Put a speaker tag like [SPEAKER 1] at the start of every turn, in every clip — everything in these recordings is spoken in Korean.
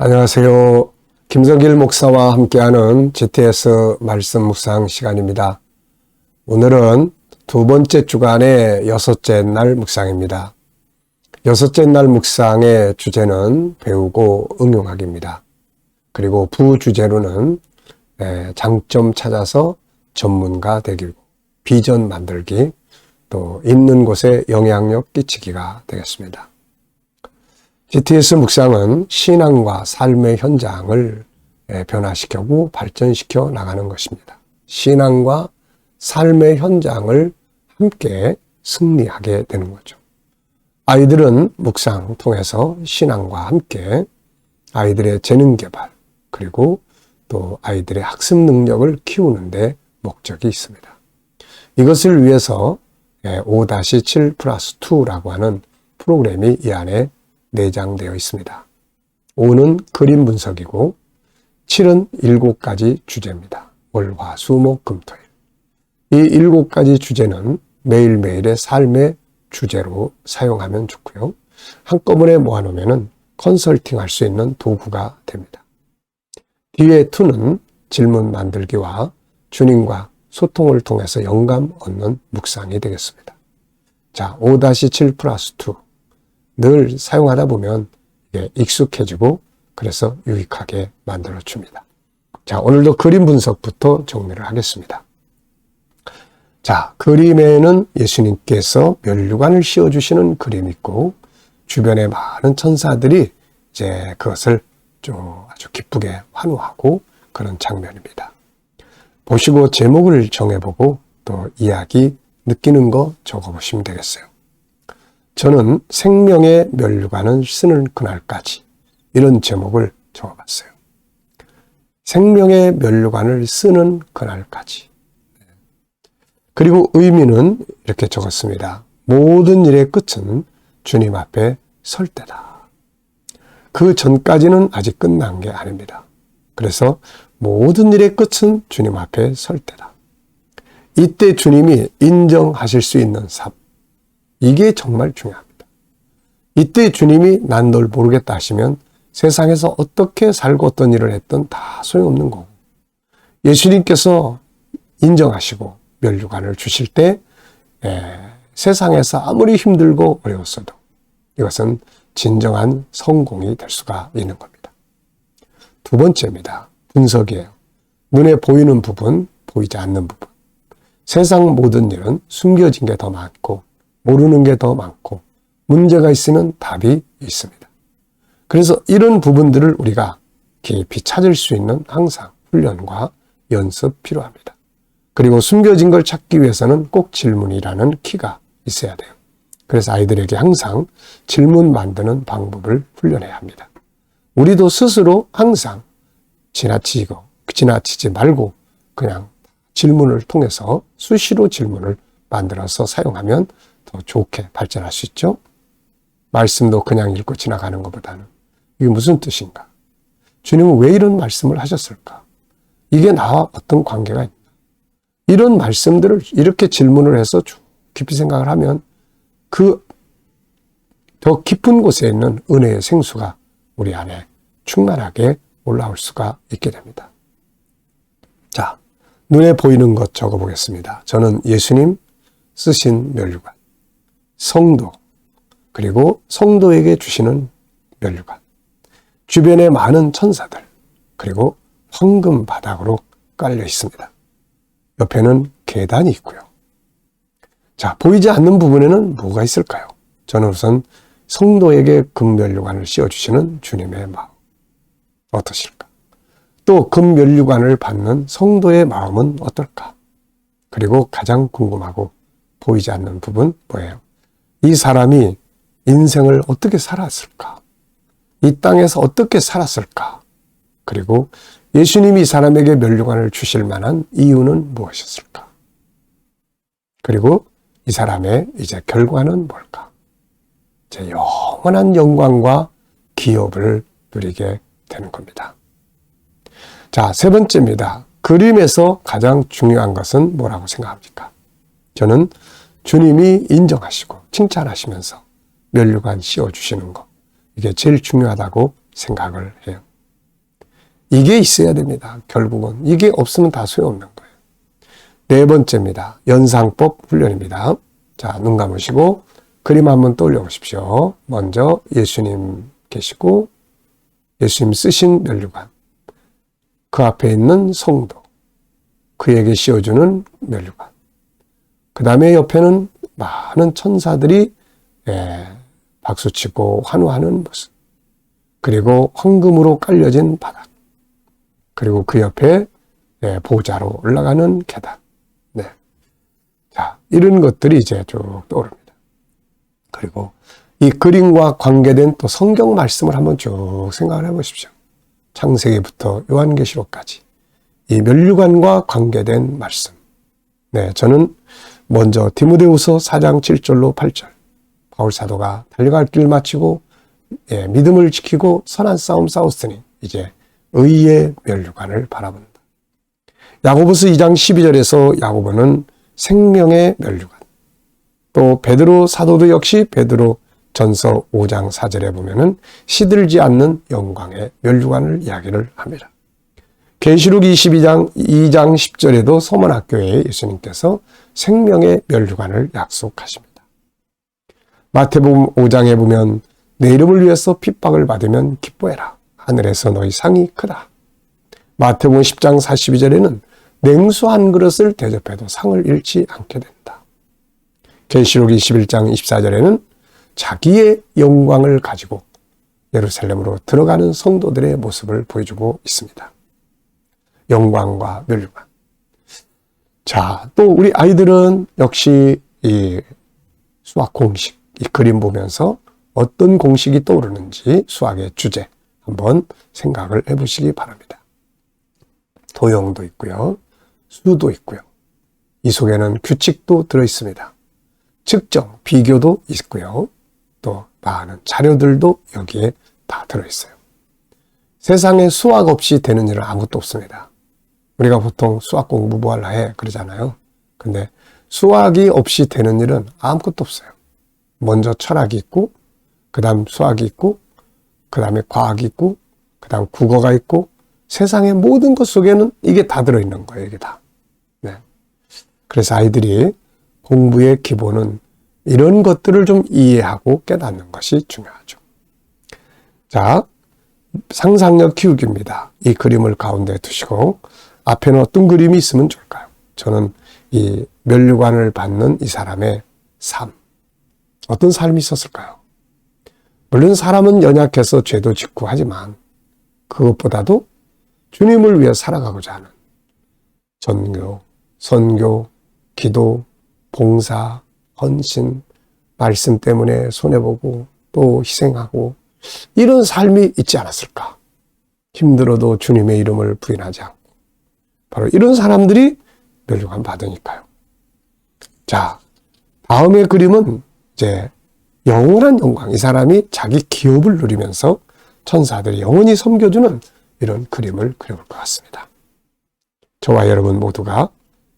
[SPEAKER 1] 안녕하세요. 김성길 목사와 함께하는 GTS 말씀 묵상 시간입니다. 오늘은 두 번째 주간의 여섯째 날 묵상입니다. 여섯째 날 묵상의 주제는 배우고 응용하기입니다. 그리고 부주제로는 에, 장점 찾아서 전문가 되기, 비전 만들기, 또 있는 곳에 영향력 끼치기가 되겠습니다. GTS 묵상은 신앙과 삶의 현장을 예, 변화시켜고 발전시켜 나가는 것입니다. 신앙과 삶의 현장을 함께 승리하게 되는 거죠. 아이들은 묵상 통해서 신앙과 함께 아이들의 재능 개발, 그리고 또 아이들의 학습 능력을 키우는데 목적이 있습니다. 이것을 위해서 5-7 플러스 2라고 하는 프로그램이 이 안에 내장되어 있습니다. 5는 그림 분석이고 7은 7가지 주제입니다. 월, 화, 수, 목, 금, 토 일. 이 7가지 주제는 매일매일의 삶의 주제로 사용하면 좋고요. 한꺼번에 모아놓으면 컨설팅 할 수 있는 도구가 됩니다. 뒤에 2는 질문 만들기와 주님과 소통을 통해서 영감 얻는 묵상이 되겠습니다. 자, 5-7 플러스 2. 늘 사용하다 보면 이게 익숙해지고 그래서 유익하게 만들어 줍니다. 자, 오늘도 그림 분석부터 정리를 하겠습니다. 자, 그림에는 예수님께서 멸류관을 씌워 주시는 그림이 있고, 주변에 많은 천사들이 이제 그것을 좀 아주 기쁘게 환호하고 그런 장면입니다. 보시고 제목을 정해보고 또 이야기 느끼는 거 적어보시면 되겠어요. 저는 생명의 멸류관을 쓰는 그날까지 이런 제목을 적어봤어요. 생명의 면류관을 쓰는 그날까지. 그리고 의미는 이렇게 적었습니다. 모든 일의 끝은 주님 앞에 설 때다. 그 전까지는 아직 끝난 게 아닙니다. 그래서 모든 일의 끝은 주님 앞에 설 때다. 이때 주님이 인정하실 수 있는 삶. 이게 정말 중요합니다. 이때 주님이 난 널 모르겠다 하시면 세상에서 어떻게 살고 어떤 일을 했든 다 소용없는 거고 예수님께서 인정하시고 멸류관을 주실 때 에, 세상에서 아무리 힘들고 어려웠어도 이것은 진정한 성공이 될 수가 있는 겁니다. 두 번째입니다. 분석이에요. 눈에 보이는 부분, 보이지 않는 부분. 세상 모든 일은 숨겨진 게 더 많고 모르는 게 더 많고 문제가 있으면 답이 있습니다. 그래서 이런 부분들을 우리가 깊이 찾을 수 있는 항상 훈련과 연습 필요합니다. 그리고 숨겨진 걸 찾기 위해서는 꼭 질문이라는 키가 있어야 돼요. 그래서 아이들에게 항상 질문 만드는 방법을 훈련해야 합니다. 우리도 스스로 항상 지나치고 지나치지 말고 그냥 질문을 통해서 수시로 질문을 만들어서 사용하면 더 좋게 발전할 수 있죠. 말씀도 그냥 읽고 지나가는 것보다는 이게 무슨 뜻인가? 주님은 왜 이런 말씀을 하셨을까? 이게 나와 어떤 관계가 있나? 이런 말씀들을 이렇게 질문을 해서 깊이 생각을 하면 그 더 깊은 곳에 있는 은혜의 생수가 우리 안에 충만하게 올라올 수가 있게 됩니다. 자, 눈에 보이는 것 적어 보겠습니다. 저는 예수님 쓰신 멸류관, 성도, 그리고 성도에게 주시는 멸류관, 주변에 많은 천사들, 그리고 황금 바닥으로 깔려 있습니다. 옆에는 계단이 있고요. 자, 보이지 않는 부분에는 뭐가 있을까요? 저는 우선 성도에게 금멸류관을 씌워주시는 주님의 마음. 어떠실까? 또 금멸류관을 받는 성도의 마음은 어떨까? 그리고 가장 궁금하고 보이지 않는 부분 뭐예요? 이 사람이 인생을 어떻게 살았을까? 이 땅에서 어떻게 살았을까? 그리고 예수님이 이 사람에게 멸류관을 주실 만한 이유는 무엇이었을까? 그리고 이 사람의 이제 결과는 뭘까? 제 영원한 영광과 기업을 누리게 되는 겁니다. 자, 세 번째입니다. 그림에서 가장 중요한 것은 뭐라고 생각합니까? 저는 주님이 인정하시고 칭찬하시면서 멸류관 씌워주시는 것. 이게 제일 중요하다고 생각을 해요. 이게 있어야 됩니다. 결국은. 이게 없으면 다 소용없는 거예요. 네 번째입니다. 연상법 훈련입니다. 자, 눈 감으시고 그림 한번 떠올려 보십시오. 먼저 예수님 계시고 예수님 쓰신 면류관. 그 앞에 있는 성도. 그에게 씌워주는 면류관. 그 다음에 옆에는 많은 천사들이 예, 박수치고 환호하는 모습. 그리고 황금으로 깔려진 바닥. 그리고 그 옆에 예, 보좌로 올라가는 계단. 네. 자, 이런 것들이 이제 쭉 떠오릅니다. 그리고 이 그림과 관계된 또 성경 말씀을 한번 쭉 생각을 해 보십시오. 창세기부터 요한계시록까지 이 면류관과 관계된 말씀. 네, 저는 먼저 디모데후서 4장 7절로 8절 바울 사도가 달려갈 길 마치고 예, 믿음을 지키고 선한 싸움 싸웠으니 이제 의의 면류관을 바라본다. 야고보스 2장 12절에서 야고보는 생명의 면류관. 또 베드로 사도도 역시 베드로 전서 5장 4절에 보면은 시들지 않는 영광의 면류관을 이야기를 합니다. 계시록 22장 2장 10절에도 서문학교에 예수님께서 생명의 면류관을 약속하십니다. 마태복음 5장에 보면 내 이름을 위해서 핍박을 받으면 기뻐해라. 하늘에서 너희 상이 크다. 마태복음 10장 42절에는 냉수 한 그릇을 대접해도 상을 잃지 않게 된다. 계시록 21장 24절에는 자기의 영광을 가지고 예루살렘으로 들어가는 성도들의 모습을 보여주고 있습니다. 영광과 멸관. 자, 또 우리 아이들은 역시 이 수학 공식, 이 그림 보면서 어떤 공식이 떠오르는지 수학의 주제 한번 생각을 해보시기 바랍니다. 도형도 있고요. 수도 있고요. 이 속에는 규칙도 들어 있습니다. 측정, 비교도 있고요. 또 많은 자료들도 여기에 다 들어 있어요. 세상에 수학 없이 되는 일은 아무것도 없습니다. 우리가 보통 수학 공부 뭐 할라 해 그러잖아요. 근데 수학이 없이 되는 일은 아무것도 없어요. 먼저 철학이 있고, 그 다음 수학이 있고, 그 다음에 과학이 있고, 그 다음 국어가 있고, 세상의 모든 것 속에는 이게 다 들어있는 거예요, 이게 다. 네. 그래서 아이들이 공부의 기본은 이런 것들을 좀 이해하고 깨닫는 것이 중요하죠. 자, 상상력 키우기입니다. 이 그림을 가운데 두시고, 앞에는 어떤 그림이 있으면 좋을까요? 저는 이 멸류관을 받는 이 사람의 삶. 어떤 삶이 있었을까요? 물론 사람은 연약해서 죄도 짓고 하지만 그것보다도 주님을 위해 살아가고자 하는 전교, 선교, 기도, 봉사, 헌신, 말씀 때문에 손해보고 또 희생하고 이런 삶이 있지 않았을까? 힘들어도 주님의 이름을 부인하지 않고 바로 이런 사람들이 멸류관 받으니까요. 자, 다음의 그림은 이제 영원한 영광. 이 사람이 자기 기업을 누리면서 천사들이 영원히 섬겨주는 이런 그림을 그려볼 것 같습니다. 저와 여러분 모두가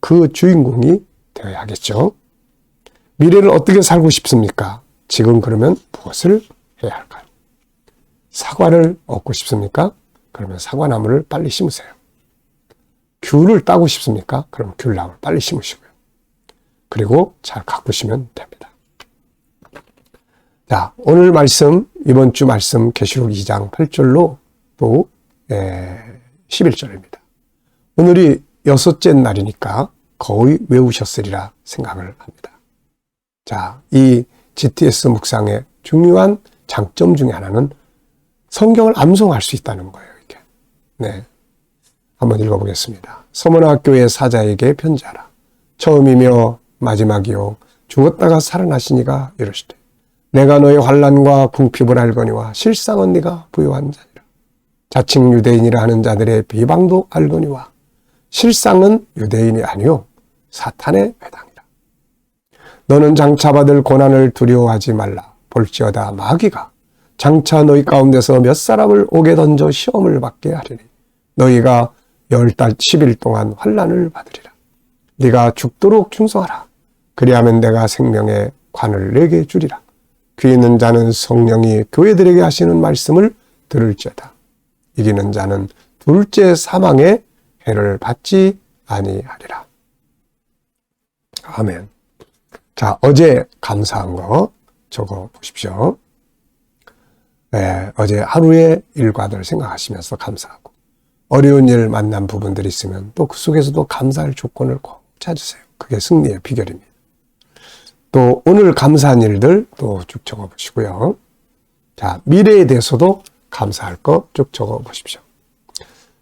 [SPEAKER 1] 그 주인공이 되어야 하겠죠. 미래를 어떻게 살고 싶습니까? 지금 그러면 무엇을 해야 할까요? 사과를 얻고 싶습니까? 그러면 사과나무를 빨리 심으세요. 귤을 따고 싶습니까? 그럼 귤나무를 빨리 심으시고요. 그리고 잘 가꾸시면 됩니다. 자, 오늘 말씀, 이번 주 말씀 계시록 2장 8절로 또 11절입니다. 오늘이 여섯째 날이니까 거의 외우셨으리라 생각을 합니다. 자, 이 GTS 묵상의 중요한 장점 중에 하나는 성경을 암송할 수 있다는 거예요, 이게. 네. 한번 읽어보겠습니다. 서문학교의 사자에게 편지하라. 처음이며 마지막이요. 죽었다가 살아나시니가 이러시되. 내가 너의 환란과 궁핍을 알거니와 실상은 네가 부요한 자니라. 자칭 유대인이라 하는 자들의 비방도 알거니와 실상은 유대인이 아니요 사탄의 회당이라. 너는 장차 받을 고난을 두려워하지 말라. 볼지어다 마귀가 장차 너희 가운데서 몇 사람을 옥에 던져 시험을 받게 하리니 너희가 열 달, 십일 동안 환란을 받으리라. 네가 죽도록 충성하라. 그리하면 내가 생명의 관을 내게 주리라. 귀 있는 자는 성령이 교회들에게 하시는 말씀을 들을지어다. 이기는 자는 둘째 사망의 해를 받지 아니하리라. 아멘. 자, 어제 감사한 거 적어 보십시오. 네, 어제 하루의 일과들 생각하시면서 감사하고 어려운 일 만난 부분들이 있으면 또 그 속에서도 감사할 조건을 꼭 찾으세요. 그게 승리의 비결입니다. 또 오늘 감사한 일들 또 쭉 적어 보시고요. 자, 미래에 대해서도 감사할 거쭉 적어 보십시오.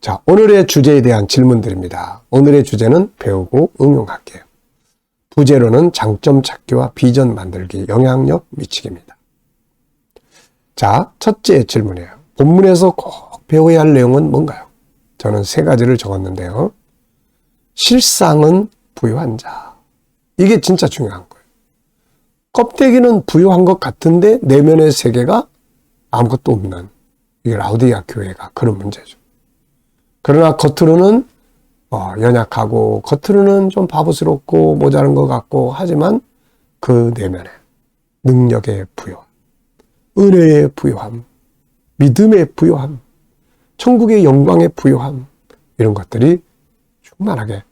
[SPEAKER 1] 자, 오늘의 주제에 대한 질문들입니다. 오늘의 주제는 배우고 응용할게요. 부제로는 장점 찾기와 비전 만들기, 영향력 미치기입니다. 자, 첫째 질문이에요. 본문에서 꼭 배워야 할 내용은 뭔가요? 저는 세 가지를 적었는데요. 실상은 부유한 자. 이게 진짜 중요한 거예요. 껍데기는 부유한 것 같은데 내면의 세계가 아무것도 없는 이게 라우디아 교회가 그런 문제죠. 그러나 겉으로는 어, 연약하고 겉으로는 좀 바보스럽고 모자란 것 같고 하지만 그 내면에 능력의 부여함, 은혜의 부여함, 믿음의 부여함, 천국의 영광의 부여함 이런 것들이 충만하게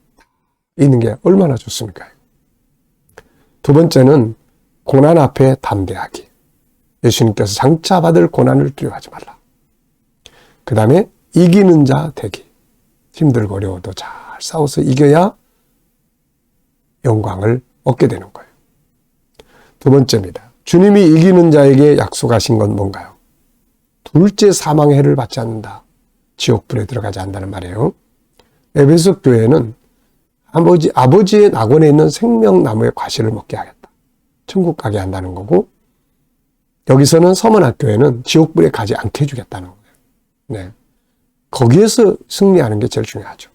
[SPEAKER 1] 있는 게 얼마나 좋습니까? 두 번째는 고난 앞에 담대하기. 예수님께서 장차 받을 고난을 두려워하지 말라. 그 다음에 이기는 자 되기. 힘들고 어려워도 잘 싸워서 이겨야 영광을 얻게 되는 거예요. 두 번째입니다. 주님이 이기는 자에게 약속하신 건 뭔가요? 둘째 사망의 해를 받지 않는다. 지옥불에 들어가지 않는다는 말이에요. 에베소 교회는 아버지, 아버지의 낙원에 있는 생명나무의 과실을 먹게 하겠다. 천국 가게 한다는 거고, 여기서는 서문학교에는 지옥불에 가지 않게 해주겠다는 거예요. 네. 거기에서 승리하는 게 제일 중요하죠.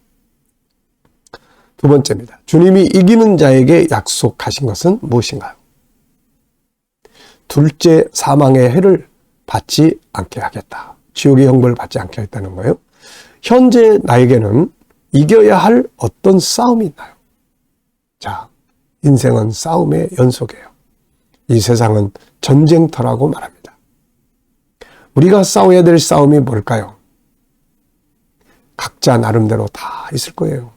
[SPEAKER 1] 두 번째입니다. 주님이 이기는 자에게 약속하신 것은 무엇인가요? 둘째 사망의 해를 받지 않게 하겠다. 지옥의 형벌을 받지 않게 하겠다는 거예요. 현재 나에게는 이겨야 할 어떤 싸움이 있나요? 자, 인생은 싸움의 연속이에요. 이 세상은 전쟁터라고 말합니다. 우리가 싸워야 될 싸움이 뭘까요? 각자 나름대로 다 있을 거예요.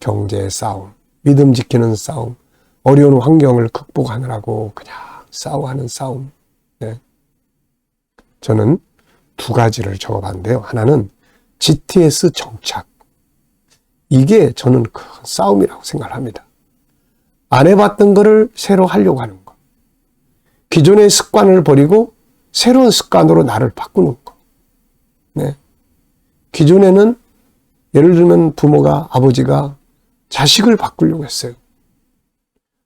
[SPEAKER 1] 경제 싸움, 믿음 지키는 싸움, 어려운 환경을 극복하느라고 그냥 싸워하는 싸움. 네. 저는 두 가지를 적어봤는데요. 하나는 GTS 정착. 이게 저는 큰 싸움이라고 생각을 합니다. 안 해봤던 거를 새로 하려고 하는 거. 기존의 습관을 버리고 새로운 습관으로 나를 바꾸는 거. 네. 기존에는 예를 들면 부모가, 아버지가 자식을 바꾸려고 했어요.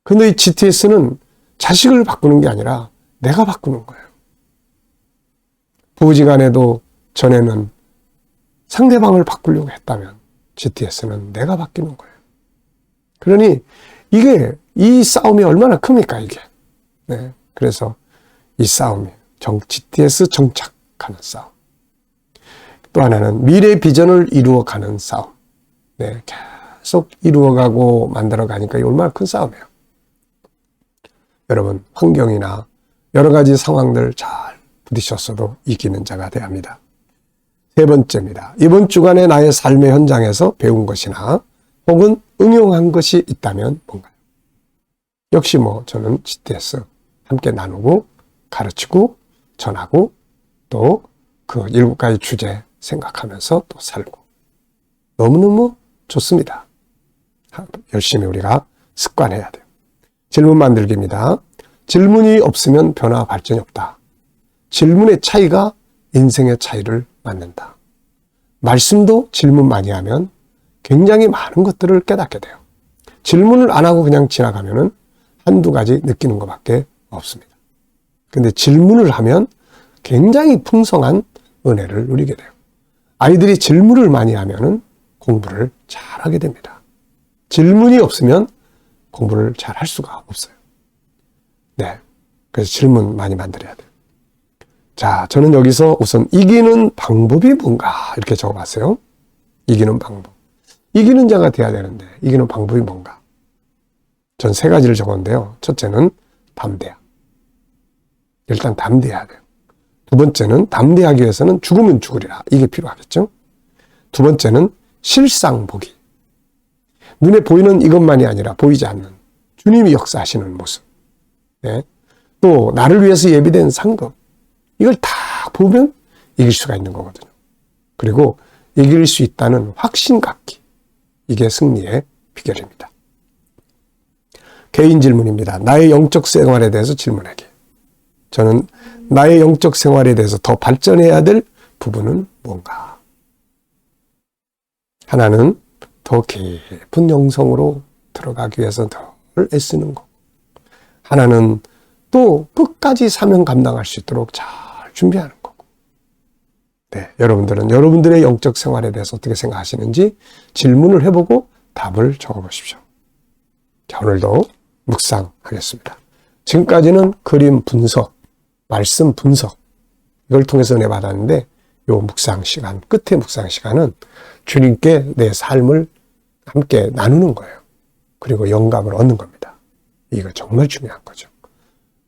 [SPEAKER 1] 근데 이 GTS는 자식을 바꾸는 게 아니라 내가 바꾸는 거예요. 부부지간에도 전에는 상대방을 바꾸려고 했다면 GTS는 내가 바뀌는 거예요. 그러니 이게 이 싸움이 얼마나 큽니까 이게. 네. 그래서 이 싸움이 정, GTS 정착하는 싸움. 또 하나는 미래 비전을 이루어가는 싸움. 네, 계속 이루어가고 만들어가니까 얼마나 큰 싸움이에요. 여러분 환경이나 여러 가지 상황들 잘 부딪혔어도 이기는 자가 되어야 합니다. 세 번째입니다. 이번 주간의 나의 삶의 현장에서 배운 것이나 혹은 응용한 것이 있다면 뭔가요? 역시 뭐 저는 GTS 함께 나누고 가르치고 전하고 또 그 일곱 가지 주제 생각하면서 또 살고 너무너무 좋습니다. 열심히 우리가 습관해야 돼요. 질문 만들기입니다. 질문이 없으면 변화 발전이 없다. 질문의 차이가 인생의 차이를 만든다. 말씀도 질문 많이 하면 굉장히 많은 것들을 깨닫게 돼요. 질문을 안 하고 그냥 지나가면은 한두 가지 느끼는 것밖에 없습니다. 근데 질문을 하면 굉장히 풍성한 은혜를 누리게 돼요. 아이들이 질문을 많이 하면은 공부를 잘 하게 됩니다. 질문이 없으면 공부를 잘 할 수가 없어요. 네. 그래서 질문 많이 만들어야 돼요. 자, 저는 여기서 우선 이기는 방법이 뭔가 이렇게 적어봤어요. 이기는 방법. 이기는 자가 돼야 되는데 이기는 방법이 뭔가? 전 세 가지를 적었는데요. 첫째는 담대함. 일단 담대해야 돼요. 두 번째는 담대하기 위해서는 죽으면 죽으리라. 이게 필요하겠죠? 두 번째는 실상 보기. 눈에 보이는 이것만이 아니라 보이지 않는 주님이 역사하시는 모습. 예. 또 나를 위해서 예비된 상급. 이걸 다 보면 이길 수가 있는 거거든요. 그리고 이길 수 있다는 확신 갖기. 이게 승리의 비결입니다. 개인 질문입니다. 나의 영적 생활에 대해서 질문하게. 저는 나의 영적 생활에 대해서 더 발전해야 될 부분은 뭔가? 하나는 더 깊은 영성으로 들어가기 위해서 더 애쓰는 것. 하나는 또 끝까지 사명 감당할 수 있도록 잘 준비하는 거고. 네, 여러분들은 여러분들의 영적 생활에 대해서 어떻게 생각하시는지 질문을 해보고 답을 적어보십시오. 자, 오늘도 묵상하겠습니다. 지금까지는 그림 분석, 말씀 분석, 이걸 통해서 은혜 받았는데, 요 묵상 시간, 끝의 묵상 시간은 주님께 내 삶을 함께 나누는 거예요. 그리고 영감을 얻는 겁니다. 이거 정말 중요한 거죠.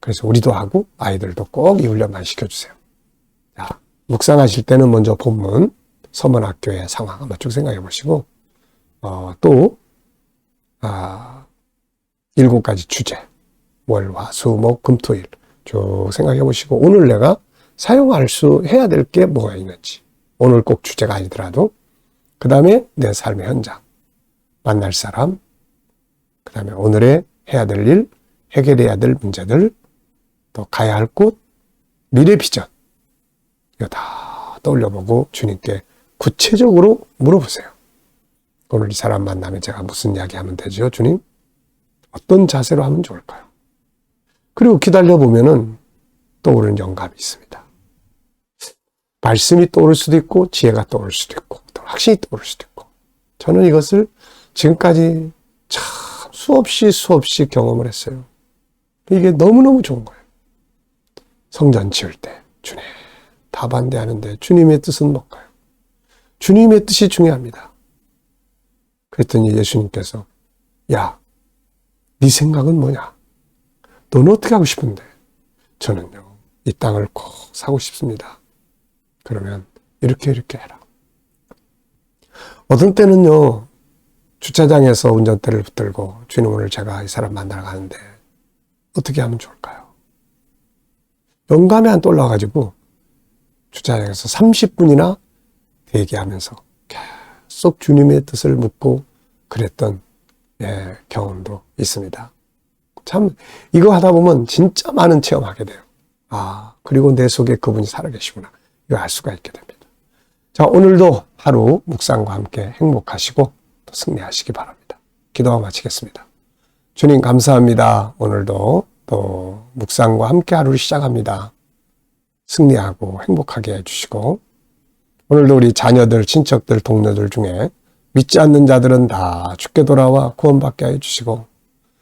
[SPEAKER 1] 그래서 우리도 하고 아이들도 꼭 이 훈련만 시켜주세요. 자, 묵상하실 때는 먼저 본문, 서문학교의 상황 한번 쭉 생각해 보시고, 어, 또, 아, 일곱 가지 주제, 월, 화, 수, 목, 금, 토, 일 쭉 생각해 보시고, 오늘 내가 사용할 수, 해야 될 게 뭐가 있는지, 오늘 꼭 주제가 아니더라도, 그 다음에 내 삶의 현장, 만날 사람, 그 다음에 오늘의 해야 될 일, 해결해야 될 문제들, 또 가야 할 곳, 미래 비전. 이거 다 떠올려보고 주님께 구체적으로 물어보세요. 오늘 이 사람 만나면 제가 무슨 이야기 하면 되죠, 주님? 어떤 자세로 하면 좋을까요? 그리고 기다려보면은 떠오르는 영감이 있습니다. 말씀이 떠오를 수도 있고, 지혜가 떠오를 수도 있고, 또 확신이 떠오를 수도 있고. 저는 이것을 지금까지 참 수없이 수없이 경험을 했어요. 이게 너무너무 좋은 거예요. 성전 지을 때, 주님, 다 반대하는데 주님의 뜻은 뭘까요? 주님의 뜻이 중요합니다. 그랬더니 예수님께서, 야, 네 생각은 뭐냐? 너는 어떻게 하고 싶은데? 저는요, 이 땅을 꼭 사고 싶습니다. 그러면 이렇게 이렇게 해라. 어떤 때는요, 주차장에서 운전대를 붙들고 주님 오늘 제가 이 사람 만나러 가는데 어떻게 하면 좋을까요? 영감이 안 떠올라가지고 주차장에서 30분이나 대기하면서 계속 주님의 뜻을 묻고 그랬던 예, 경험도 있습니다. 참 이거 하다 보면 진짜 많은 체험하게 돼요. 아 그리고 내 속에 그분이 살아계시구나 이거 알 수가 있게 됩니다. 자 오늘도 하루 묵상과 함께 행복하시고 또 승리하시기 바랍니다. 기도하고 마치겠습니다. 주님 감사합니다. 오늘도 또 묵상과 함께 하루를 시작합니다. 승리하고 행복하게 해주시고 오늘도 우리 자녀들, 친척들, 동료들 중에 믿지 않는 자들은 다 죽게 돌아와 구원받게 해주시고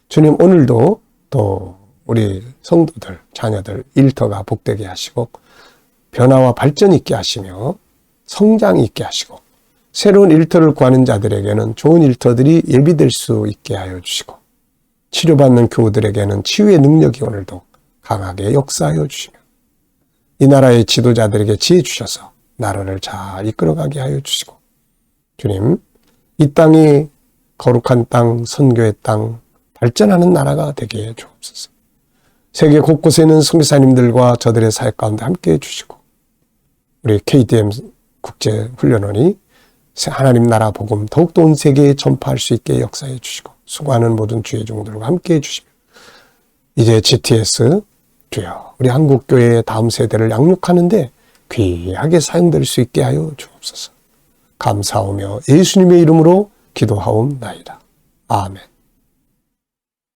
[SPEAKER 1] 주님 오늘도 또 우리 성도들, 자녀들 일터가 복되게 하시고 변화와 발전 있게 하시며 성장이 있게 하시고 새로운 일터를 구하는 자들에게는 좋은 일터들이 예비될 수 있게 하여 주시고 치료받는 교우들에게는 치유의 능력이 오늘도 강하게 역사하여 주시며 이 나라의 지도자들에게 지혜 주셔서 나라를 잘 이끌어가게 하여 주시고 주님 이 땅이 거룩한 땅, 선교의 땅, 발전하는 나라가 되게 해 주옵소서. 세계 곳곳에 있는 성교사님들과 저들의 사역 가운데 함께 해 주시고 우리 KDM 국제훈련원이 하나님 나라 복음 더욱더 온 세계에 전파할 수 있게 역사해 주시고 수고하는 모든 주의 종들과 함께 해 주시며 이제 GTS 주여 우리 한국교회의 다음 세대를 양육하는데 귀하게 사용될 수 있게 하여 주옵소서. 감사하며 예수님의 이름으로 기도하옵나이다. 아멘.